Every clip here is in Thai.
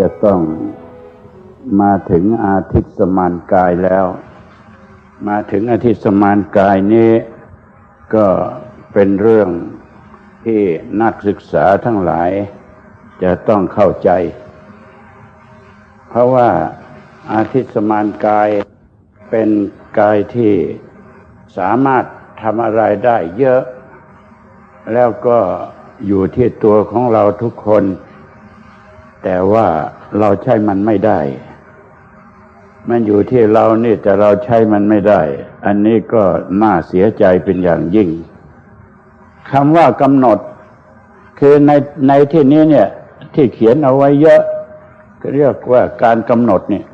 จะต้องมาถึงอาทิตย์สมานกายแล้ว มาถึงอาทิตย์สมานกายนี้ ก็เป็นเรื่องที่นักศึกษาทั้งหลาย จะต้องเข้าใจ เพราะว่าอาทิตย์สมานกายเป็นกายที่สามารถทำอะไรได้เยอะ แล้วก็อยู่ที่ตัวของเราทุกคน แต่ว่าเราใช้มันไม่ได้ มันอยู่ที่เรานี่แต่เราใช้มันไม่ได้ อันนี้ก็น่าเสียใจเป็นอย่างยิ่งคำว่ากำหนด คือในในที่นี้เนี่ย ที่เขียนเอาไว้เยอะก็เรียกว่าการกำหนดเนี่ย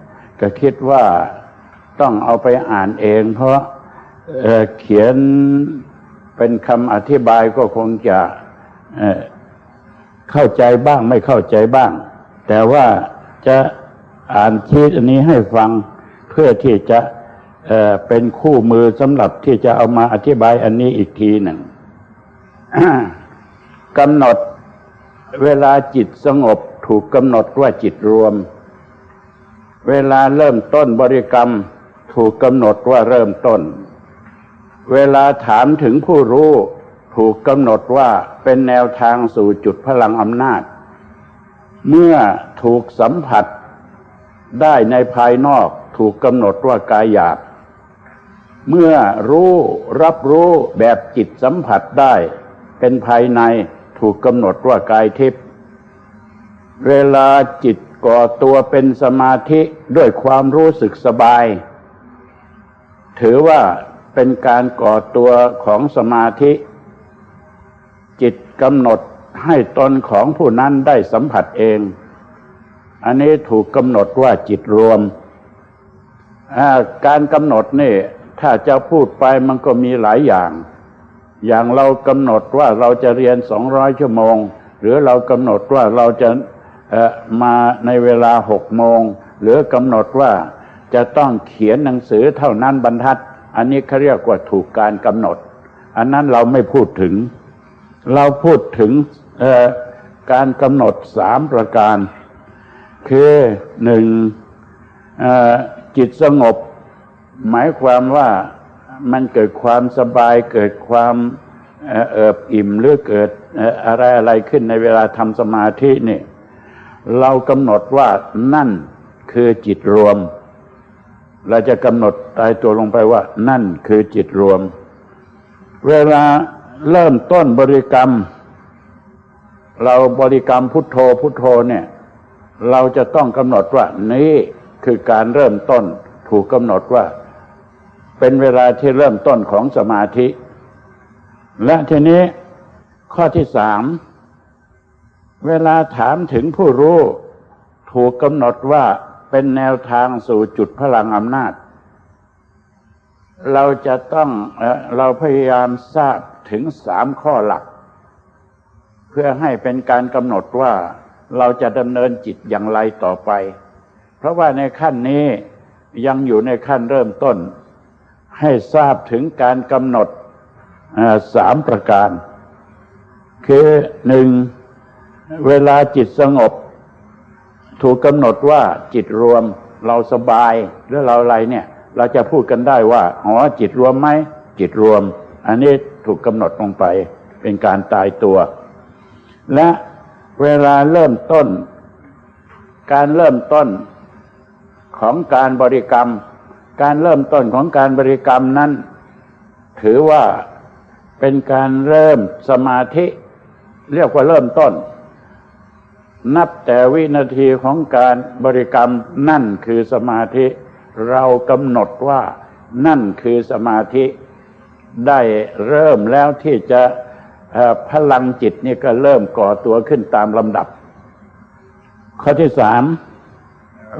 ก็คิดว่าต้องเอาไปอ่านเอง เพราะเเขียนเป็นคำอธิบายก็คงจะเเข้าใจบ้างไม่เข้าใจบ้าง แต่ว่าจะอ่านชีตอันนี้ให้ฟังเพื่อที่จะเเป็นคู่มือสำหรับที่จะเอามาอธิบายอันนี้อีกทีหนึ่งกำหนดเวลาจิตสงบถูกกำหนดว่าจิตรวม เวลาเริ่มต้นบริกรรมถูกกำหนดว่าเริ่มต้น เวลาถามถึงผู้รู้ ถูกกำหนดว่าเป็นแนวทางสู่จุดพลังอำนาจ เมื่อถูกสัมผัสได้ในภายนอกถูกกำหนดว่ากายหยาบ เมื่อรู้รับรู้แบบจิตสัมผัสได้ เป็นภายในถูกกำหนดว่ากายทิพย์เวลาจิตก่อตัวเป็นสมาธิด้วยความรู้สึกสบาย ถือว่าเป็นการก่อตัวของสมาธิ จิตกำหนด ให้ตนของผู้นั้นได้สัมผัสเอง อันนี้ถูกกำหนดว่าจิตรวม การกำหนดนี่ ถ้าจะพูดไปมันก็มีหลายอย่าง อย่างเรากำหนดว่าเราจะเรียนสองร้อยชั่วโมง หรือเรากำหนดว่าเราจะมาในเวลาหกโมง หรือกำหนดว่าจะต้องเขียนหนังสือเท่านั้นบรรทัด อันนี้เขาเรียกว่าถูกการกำหนด อันนั้นเราไม่พูดถึง เราพูดถึง การกำหนดสามประการ คือหนึ่งจิตสงบ หมายความว่ามันเกิดความสบายเกิดความเอิบอิ่มหรือเกิดอะไรอะไรขึ้นในเวลาทำสมาธินี่เรากำหนดว่านั่นคือจิตรวม เราจะกำหนดตายตัวลงไปว่า นั่นคือจิตรวม เวลาเริ่มต้นบริกรรม เราบริกรรมพุทโธพุทโธเนี่ย เราจะต้องกำหนดว่านี่คือการเริ่มต้นถูกกำหนดว่า เป็นเวลาที่เริ่มต้นของสมาธิ และทีนี้ข้อที่สามเวลาถามถึงผู้รู้ ถูกกำหนดว่าเป็นแนวทางสู่จุดพลังอำนาจ เราจะต้องเราพยายามทราบถึงสามข้อหลัก เพื่อให้เป็นการกำหนดว่าเราจะดำเนินจิตอย่างไรต่อไป เพราะว่าในขั้นนี้ยังอยู่ในขั้นเริ่มต้น ให้ทราบถึงการกำหนดสามประการ คือหนึ่งเวลาจิตสงบ ถูกกำหนดว่าจิตรวมเราสบายหรือเราอะไรเนี่ย เราจะพูดกันได้ว่าอ๋อจิตรวมไหมจิตรวม อันนี้ถูกกำหนดลงไป เป็นการตายตัว และเวลาเริ่มต้น การเริ่มต้นของการบริกรรม การเริ่มต้นของการบริกรรมนั้น ถือว่าเป็นการเริ่มสมาธิ เรียกว่าเริ่มต้น นับแต่วินาทีของการบริกรรมนั่นคือสมาธิ เรากำหนดว่านั่นคือสมาธิ ได้เริ่มแล้วที่จะ พลังจิตนี่ก็เริ่มก่อตัวขึ้นตามลำดับ ข้อที่สาม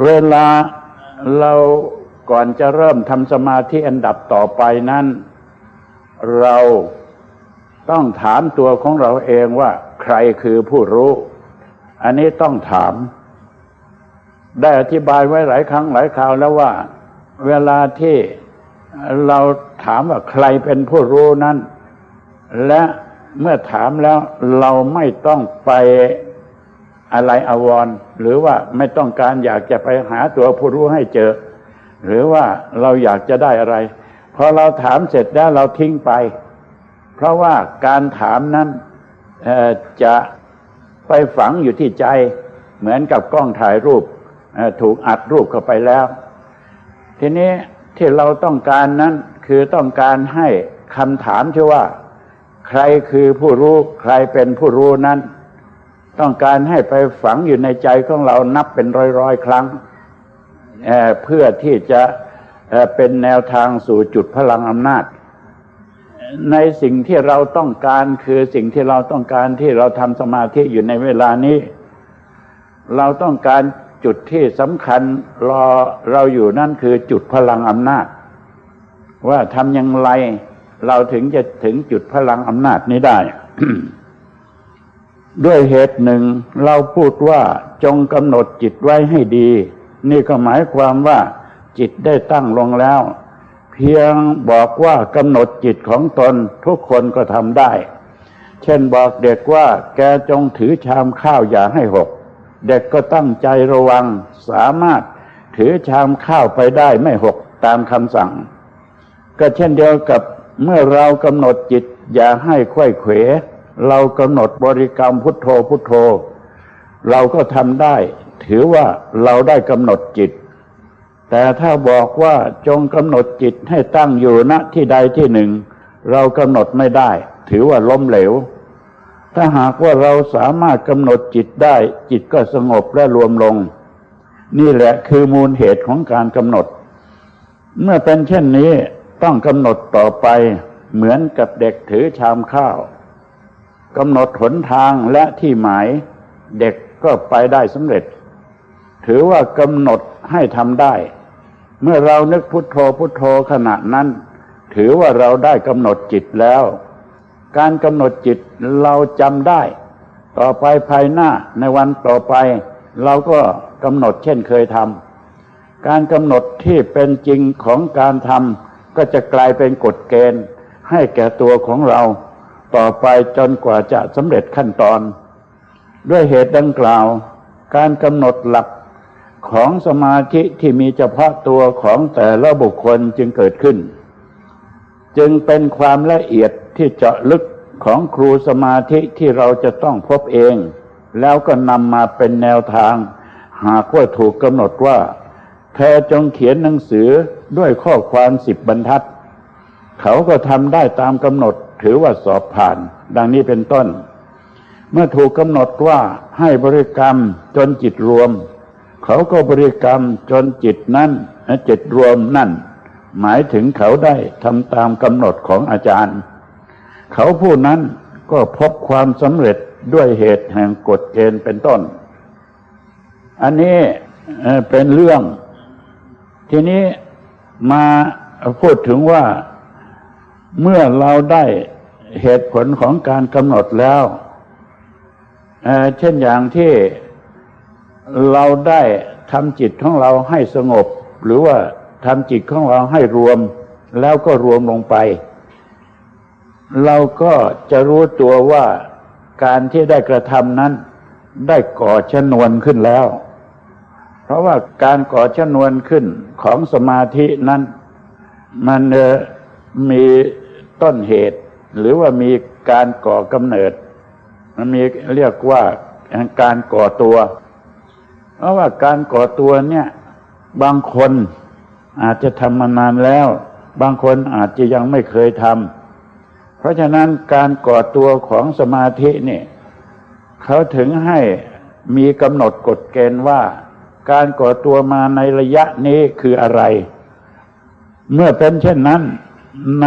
เวลาเราก่อนจะเริ่มทำสมาธิอันดับต่อไปนั้น เราต้องถามตัวของเราเองว่า ใครคือผู้รู้ อันนี้ต้องถาม ได้อธิบายไว้หลายครั้งหลายคราวแล้วว่า เวลาที่เราถามว่าใครเป็นผู้รู้นั้น และ เมื่อถามแล้วเราไม่ต้องไปอะไรอาวรหรือว่าไม่ต้องการอยากจะไปหาตัวผู้รู้ให้เจอ หรือว่าเราอยากจะได้อะไรพอเราถามเสร็จแล้วเราทิ้งไป เพราะว่าการถามนั้นจะไปฝังอยู่ที่ใจ เหมือนกับกล้องถ่ายรูปถูกอัดรูปเข้าไปแล้ว ทีนี้ที่เราต้องการนั้นคือต้องการให้คำถามชื่ว่า ใครคือผู้รู้ใครเป็นผู้รู้นั้น ต้องการให้ไปฝังอยู่ในใจของเรานับเป็นร้อยๆ ครั้งเเพื่อที่จะเเป็นแนวทางสู่จุดพลังอำนาจ ในสิ่งที่เราต้องการคือสิ่งที่เราต้องการที่เราทำสมาธิอยู่ในเวลานี้ เราต้องการจุดที่สำคัญรอเราอยู่นั่นคือจุดพลังอำนาจ ว่าทำอย่างไร เราถึงจะถึงจุดพลังอำนาจนี้ได้ ด้วยเหตุหนึ่งเราพูดว่าจงกำหนดจิตไว้ให้ดี นี่ก็หมายความว่าจิตได้ตั้งลงแล้ว เพียงบอกว่ากำหนดจิตของตนทุกคนก็ทำได้ เช่นบอกเด็กว่าแกจงถือชามข้าวอย่าให้หก เด็กก็ตั้งใจระวังสามารถถือชามข้าวไปได้ไม่หกตามคำสั่ง ก็เช่นเดียวกับ เมื่อเรากำหนดจิตอย่าให้ควยเขว เรากำหนดบริกรรมพุทโธพุทโธ เราก็ทำได้ ถือว่าเราได้กำหนดจิต แต่ถ้าบอกว่าจงกำหนดจิตให้ตั้งอยู่ณที่ใดที่หนึ่ง เรากำหนดไม่ได้ ถือว่าล้มเหลว ถ้าหากว่าเราสามารถกำหนดจิตได้ จิตก็สงบและรวมลง นี่แหละคือมูลเหตุของการกำหนด เมื่อเป็นเช่นนี้ ต้องกำหนดต่อไปเหมือนกับเด็กถือชามข้าวกำหนดหนทางและที่หมาย เด็กก็ไปได้สำเร็จ ถือว่ากำหนดให้ทำได้ เมื่อเรานึกพุทโธพุทโธขณะนั้น ถือว่าเราได้กำหนดจิตแล้ว การกำหนดจิตเราจำได้ ต่อไปภายหน้าในวันต่อไป เราก็กำหนดเช่นเคยทำการกำหนดที่เป็นจริงของการทำ ก็จะกลายเป็นกฎเกณฑ์ให้แก่ตัวของเราต่อไปจนกว่าจะสำเร็จขั้นตอน ด้วยเหตุดังกล่าว การกำหนดหลักของสมาธิที่มีเฉพาะตัวของแต่ละบุคคลจึงเกิดขึ้น จึงเป็นความละเอียดที่เจาะลึกของครูสมาธิที่เราจะต้องพบเอง แล้วก็นำมาเป็นแนวทาง หากว่าถูกกำหนดว่า เธอจงเขียนหนังสือด้วยข้อความสิบบรรทัด เขาก็ทำได้ตามกำหนดถือว่าสอบผ่าน ดังนี้เป็นต้น เมื่อถูกกำหนดว่าให้บริกรรมจนจิตรวม เขาก็บริกรรมจนจิตนั้นจิตรวมนั่น หมายถึงเขาได้ทำตามกำหนดของอาจารย์ เขาผู้นั้นก็พบความสำเร็จด้วยเหตุแห่งกฎเกณฑ์เป็นต้น อันนี้เอ่อเป็นเรื่อง ทีนี้มาพูดถึงว่าเมื่อเราได้เหตุผลของการกำหนดแล้วเเช่นอย่างที่เราได้ทำจิตของเราให้สงบ หรือว่าทำจิตของเราให้รวม แล้วก็รวมลงไป เราก็จะรู้ตัวว่าการที่ได้กระทำนั้นได้ก่อชนวนขึ้นแล้ว เพราะว่าการก่อชนวนขึ้นของสมาธินั้น มันมีต้นเหตุ หรือว่ามีการก่อกำเนิด มันมีเรียกว่าการก่อตัว เพราะว่าการก่อตัวเนี่ย บางคนอาจจะทำมานานแล้ว บางคนอาจจะยังไม่เคยทำเพราะฉะนั้นการก่อตัวของสมาธิเนี่ยเขาถึงให้มีกำหนดกฎเกณฑ์ว่า การก่อตัวมาในระยะนี้คืออะไร เมื่อเป็นเช่นนั้น ใน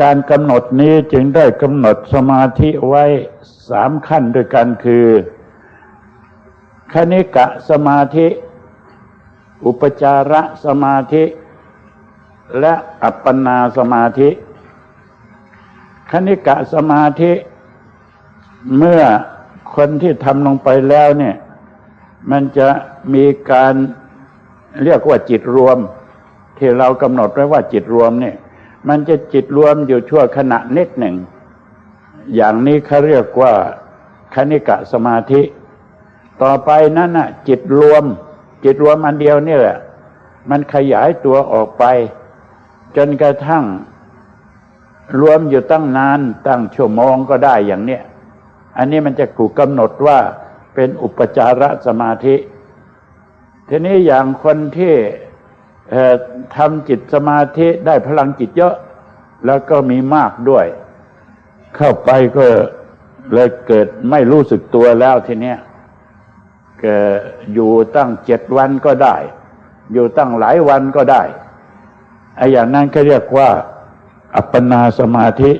การกำหนดนี้จึงได้กำหนดสมาธิไว้สามขั้นด้วยกันคือคณิกะสมาธิ อุปจารสมาธิ และอัปปนาสมาธิคณิกะสมาธิ เมื่อคนที่ทำลงไปแล้วเนี่ย มันจะ มีการเรียกว่าจิตรวม ที่เรากำหนดไว้ว่าจิตรวมเนี่ย มันจะจิตรวมอยู่ชั่วขณะนิดหนึ่ง อย่างนี้เขาเรียกว่าคณิกะสมาธิ ต่อไปนั้นน่ะ จิตรวม จิตรวมอันเดียวนี่แหละ มันขยายตัวออกไป จนกระทั่ง รวมอยู่ตั้งนานตั้งชั่วโมงก็ได้อย่างเนี้ยอันนี้มันจะถูกกำหนดว่าเป็นอุปจารสมาธิ ทีนี้อย่างคนที่ทำจิตสมาธิได้พลังจิตเยอะ แล้วก็มีมากด้วย เข้าไปก็เลยเกิดไม่รู้สึกตัวแล้วทีเนี้ยกิดอยู่ตั้งเจ็ดวันก็ได้ อยู่ตั้งหลายวันก็ได้ไอ้อย่างนั้นก็เรียกว่า อัปปนาสมาธิ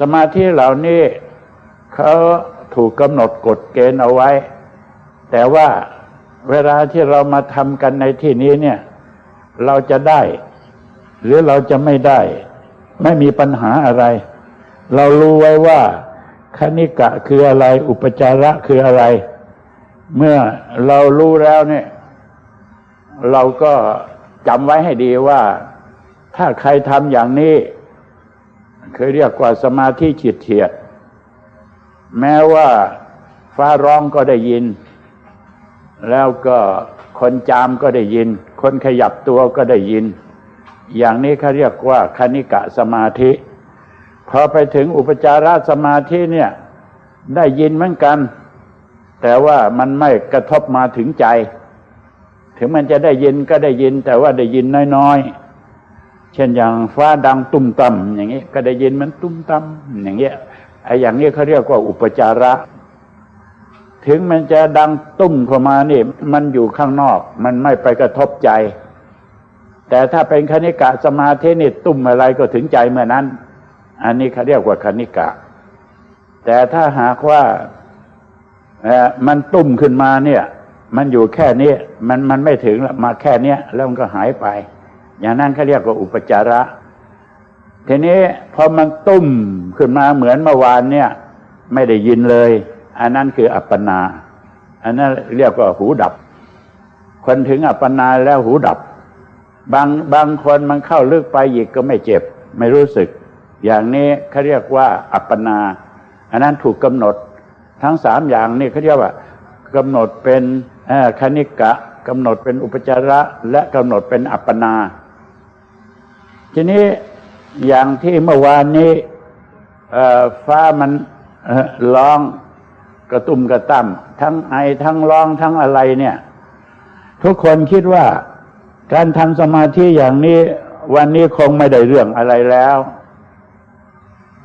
สมาธิเหล่านี้เขาถูกกำหนดกฎเกณฑ์เอาไว้ แต่ว่า เวลาที่เรามาทำกันในที่นี้เนี่ย เราจะได้ หรือเราจะไม่ได้ ไม่มีปัญหาอะไร เรารู้ไว้ว่าคณิกะคืออะไร อุปจาระคืออะไร เมื่อเรารู้แล้วเนี่ย เราก็จำไว้ให้ดีว่า ถ้าใครทำอย่างนี้เคยเรียกว่าสมาธิฉิดเฉียด แม้ว่าฟ้าร้องก็ได้ยิน แล้วก็คนจามก็ได้ยิน คนขยับตัวก็ได้ยิน อย่างนี้เขาเรียกว่าคณิกะสมาธิพอไปถึงอุปจารสมาธิเนี่ยได้ยินเหมือนกัน แต่ว่ามันไม่กระทบมาถึงใจ ถึงมันจะได้ยินก็ได้ยิน แต่ว่าได้ยินน้อยๆ เช่นอย่างฟ้าดังตุ้มต่ำอย่างนี้ก็ได้ยินมันตุ้มต่ำอย่างเงี้ยไอ้อย่างนี้เขาเรียกว่าอุปจาระ ถึงมันจะดังตุ้มเข้ามานี่มันอยู่ข้างนอก มันไม่ไปกระทบใจ แต่ถ้าเป็นคณิกะสมาธินี่ตุ้มอะไรก็ถึงใจเมื่อนั้น อันนี้เขาเรียกว่าคณิกะ แต่ถ้าหากว่ามันตุ้มขึ้นมาเนี่ย มันอยู่แค่นี้มันมันไม่ถึงมาแค่เนี้ยแล้วมันก็หายไป อย่างนั้นเขาเรียกว่าอุปจาระ ทีนี้พอมันตุ้มขึ้นมาเหมือนเมื่อวานเนี่ย ไม่ได้ยินเลย อันนั้นคืออัปปนา อันนั้นเรียกว่าหูดับ คนถึงอัปปนาแล้วหูดับ บางบางคนมันเข้าลึกไปอีกก็ไม่เจ็บ ไม่รู้สึก อย่างนี้เขาเรียกว่าอัปปนา อันนั้นถูกกำหนด ทั้งสามอย่างนี่เขาเรียกว่ากำหนดเป็นคณิกะกำหนดเป็นอุปจาระและกำหนดเป็นอัปปนา ทีนี้อย่างที่เมื่อวานนี้ฟ้ามันร้อง กระตุ้มกระตั้มทั้งไอทั้งร้องทั้งอะไรเนี่ย ทุกคนคิดว่าการทำสมาธิอย่างนี้ วันนี้คงไม่ได้เรื่องอะไรแล้ว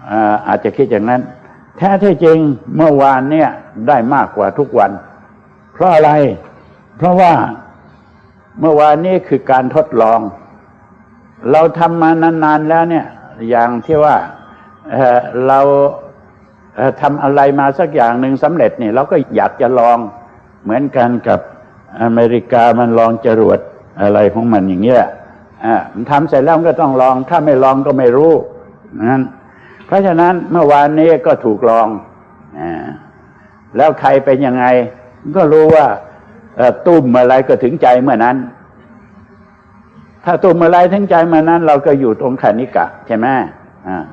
อาอาจจะคิดอย่างนั้น แท้ที่จริงเมื่อวานเนี่ยได้มากกว่าทุกวัน เพราะอะไร เพราะว่าเมื่อวานนี้คือการทดลอง เราทำมานานๆแล้วเนี่ย อย่างที่ว่าเเรา ทำอะไรมาสักอย่างหนึ่งสำเร็จเนี่ยเราก็อยากจะลองเหมือนกันกับอเมริกามันลองจรวดอะไรของมันอย่างเงี้ยมันทำเสร็จแล้วก็ต้องลอง ถ้าไม่ลองก็ไม่รู้นั้นเพราะฉะนั้นเมื่อวานนี้ก็ถูกลองอแล้วใครเป็นยังไง ก็รู้ว่าตุ้มอะไรก็ถึงใจเมื่อนั้น ถ้าตุ่มอะไรทั้งใจเมานั้น เราก็อยู่ตรงขานิกะ ใช่ไหมอ่า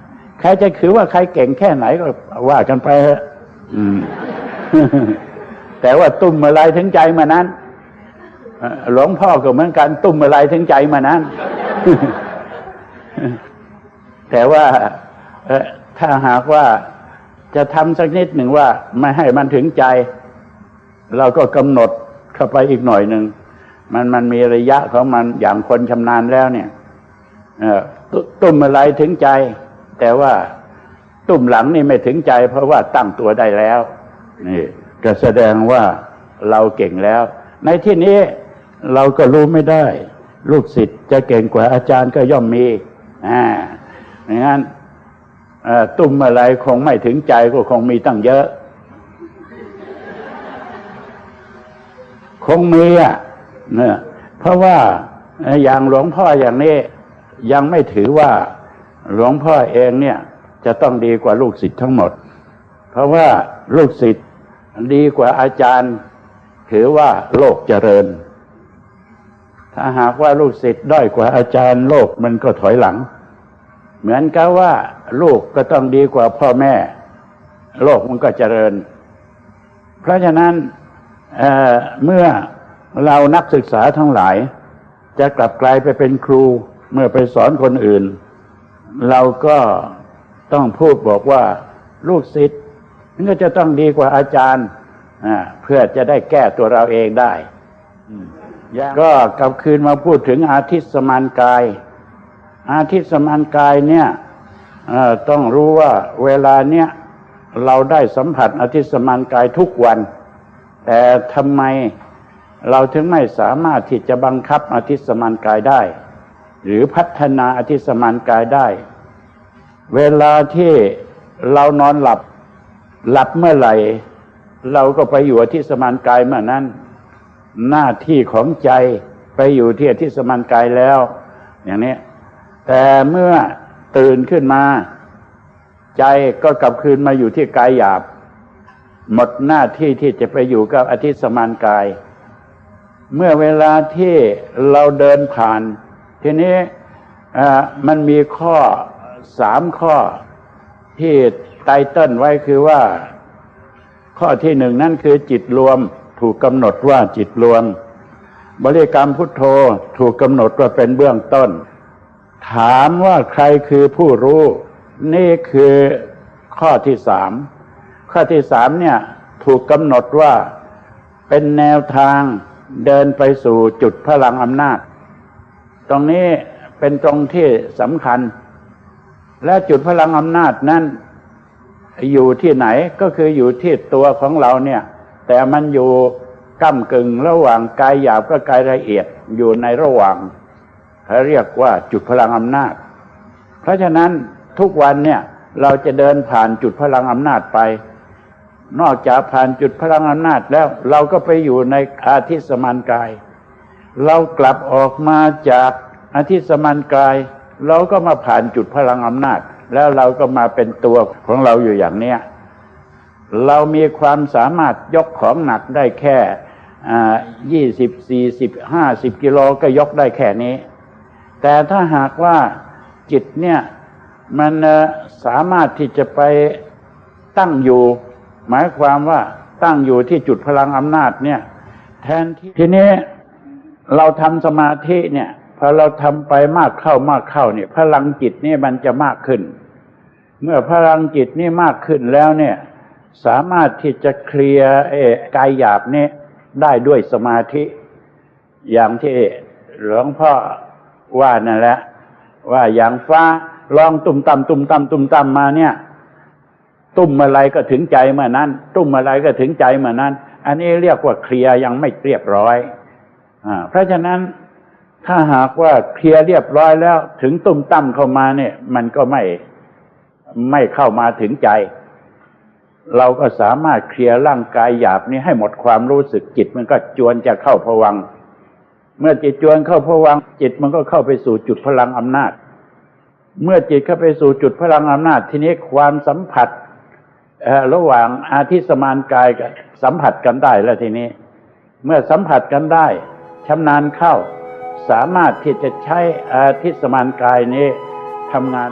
ใครจะคือว่าใครเก่งแค่ไหนก็ว่ากันไปเถอะแต่ว่าตุ่มอะไรถึงใจมานั้นหลวงพ่อก็เหมือนกันตุ่มอะไรถึงใจมานั้น แต่ว่าถ้าหากว่าจะทำสักนิดหนึ่งว่า ไม่ให้มันถึงใจ เราก็กำหนดเข้าไปอีกหน่อยหนึ่งมันมันมีระยะของมันอย่างคนชำนาญแล้วเนี่ยตุ้มอะไรถึงใจ แต่ว่าตุ้มหลังนี่ไม่ถึงใจ เพราะว่าตั้งตัวได้แล้ว นี่ก็แสดงว่าเราเก่งแล้ว ในที่นี้เราก็รู้ไม่ได้ ลูกศิษย์จะเก่งกว่าอาจารย์ก็ย่อมมีอ่าอย่างนั้นตุ้มอะไรคงไม่ถึงใจก็คงมีตั้งเยอะ คงมีอะเนี่ยเพราะว่าอย่างหลวงพ่ออย่างนี้ยังไม่ถือว่า หลวงพ่อเองเนี่ยจะต้องดีกว่าลูกศิษย์ทั้งหมด เพราะว่าลูกศิษย์ดีกว่าอาจารย์ ถือว่าโลกเจริญ ถ้าหากว่าลูกศิษย์ด้อยกว่าอาจารย์ โลกมันก็ถอยหลัง เหมือนกับว่าลูกก็ต้องดีกว่าพ่อแม่ โลกมันก็เจริญ เพราะฉะนั้นเเมื่อเรานักศึกษาทั้งหลาย จะกลับกลายไปเป็นครูเมื่อไปสอนคนอื่น เราก็ต้องพูดบอกว่าลูกศิษย์มันก็จะต้องดีกว่าอาจารย์อ่าเพื่อจะได้แก้ตัวเราเองได้อืมก็กลับคืนมาพูดถึงอาทิตย์สมานกาย อาทิตย์สมานกายเนี่ยเอ่อต้องรู้ว่าเวลาเนี้ยเราได้สัมผัสอาทิตย์สมานกายทุกวัน แต่ทำไมเราถึงไม่สามารถที่จะบังคับอาทิตย์สมานกายได้ หรือพัฒนาอาทิตย์สมานกายได้ เวลาที่เรานอนหลับหลับเมื่อไหร่ เราก็ไปอยู่อาทิสมานกายเมื่อนั้น หน้าที่ของใจไปอยู่ที่อาทิตย์สมานกายแล้ว อย่างนี้ แต่เมื่อตื่นขึ้นมา ใจก็กลับคืนมาอยู่ที่กายหยาบ หมดหน้าที่ที่จะไปอยู่กับอาทิตย์สมานกาย เมื่อเวลาที่เราเดินผ่าน ทีนี้มันมีข้อสามข้อที่ไตเติ้ลไว้คือว่า ข้อที่หนึ่งนั่นคือจิตรวมถูกกำหนดว่าจิตรวม บริกรรมพุทโธถูกกำหนดว่าเป็นเบื้องต้น ถามว่าใครคือผู้รู้ นี่คือข้อที่สามข้อที่สามเนี่ยถูกกำหนดว่าเป็นแนวทางเดินไปสู่จุดพลังอำนาจ ตรงนี้เป็นตรงที่สำคัญ และจุดพลังอำนาจนั้นอยู่ที่ไหนก็คืออยู่ที่ตัวของเราเนี่ย แต่มันอยู่ก้ากึ่งระหว่างกายหยาบกับกายละเอียดอยู่ในระหว่างเขาเรียกว่าจุดพลังอำนาจ เพราะฉะนั้นทุกวันเนี่ยเราจะเดินผ่านจุดพลังอำนาจไป นอกจากผ่านจุดพลังอำนาจแล้วเราก็ไปอยู่ในอาทิตย์สมานกาย เรากลับออกมาจากอาทิตย์สมานกาย เราก็มาผ่านจุดพลังอำนาจ แล้วเราก็มาเป็นตัวของเราอยู่อย่างเนี้ยเรามีความสามารถยกของหนักได้แค่ยี่สิบสี่สิบห้าสิบกิโลก็ยกได้แค่นี้ แต่ถ้าหากว่าจิตเนี่ยมันสามารถที่จะไปตั้งอยู่ หมายความว่าตั้งอยู่ที่จุดพลังอำนาจเนี่ย แทนที่ทีนี้ เราทำสมาธิเนี่ยพอเราทำไปมากเข้ามากเข้าเนี่ย พลังจิตนี่มันจะมากขึ้น เมื่อพลังจิตนี่มากขึ้นแล้วเนี่ย สามารถที่จะเคลียร์เอกายหยาบเนี่ยได้ด้วยสมาธิ อย่างที่หลวงพ่อว่านั่นแหละ ว่าอย่างฟ้าลองตุ่มต่ำตุ่มต่ำตุ่มต่ำมาเนี่ย ตุ้มอะไรก็ถึงใจเมื่อนั้น ตุ้มอะไรก็ถึงใจเมื่อนั้น อันนี้เรียกว่าเคลียร์ยังไม่เรียบร้อย เพราะฉะนั้นถ้าหากว่าเคลียร์เรียบร้อยแล้ว ถึงตุ้มต่ำเข้ามาเนี่ย มันก็ไม่ไม่เข้ามาถึงใจ เราก็สามารถเคลียร์ร่างกายหยาบนี้ให้หมดความรู้สึกจิต มันก็จวนจะเข้าผวัง เมื่อจิตจวนเข้าผวัง จิตมันก็เข้าไปสู่จุดพลังอำนาจ เมื่อจิตเข้าไปสู่จุดพลังอำนาจ ทีนี้ความสัมผัสระหว่างอาทิสมานกายกับสัมผัสกันได้แล้วทีนี้ เมื่อสัมผัสกันได้ ชำนาญเข้า สามารถที่จะใช้อาทิสมานกายนี้ทำงาน